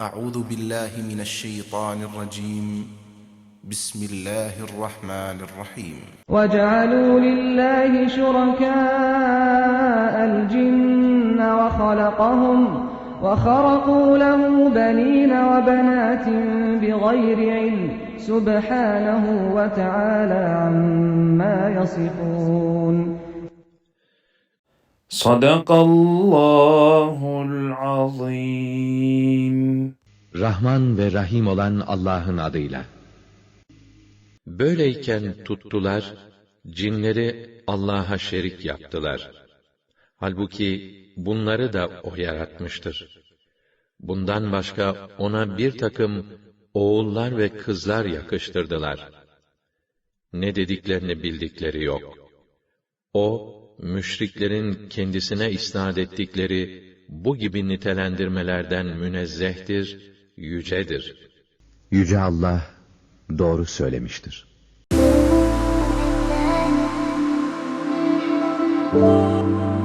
أعوذ بالله من الشيطان الرجيم. بسم الله الرحمن الرحيم. وجعلوا لله شركاء الجن وخلقهم وخرقوا له بنين وبنات بغير علم سبحانه وتعالى عما يصفون. صدق الله العظيم. Rahman ve Rahim olan Allah'ın adıyla. Böyleyken tuttular, cinleri Allah'a şerik yaptılar. Halbuki bunları da O yaratmıştır. Bundan başka ona bir takım oğullar ve kızlar yakıştırdılar. Ne dediklerini bildikleri yok. O, müşriklerin kendisine isnat ettikleri bu gibi nitelendirmelerden münezzehtir, yücedir. Yüce Allah doğru söylemiştir. Thank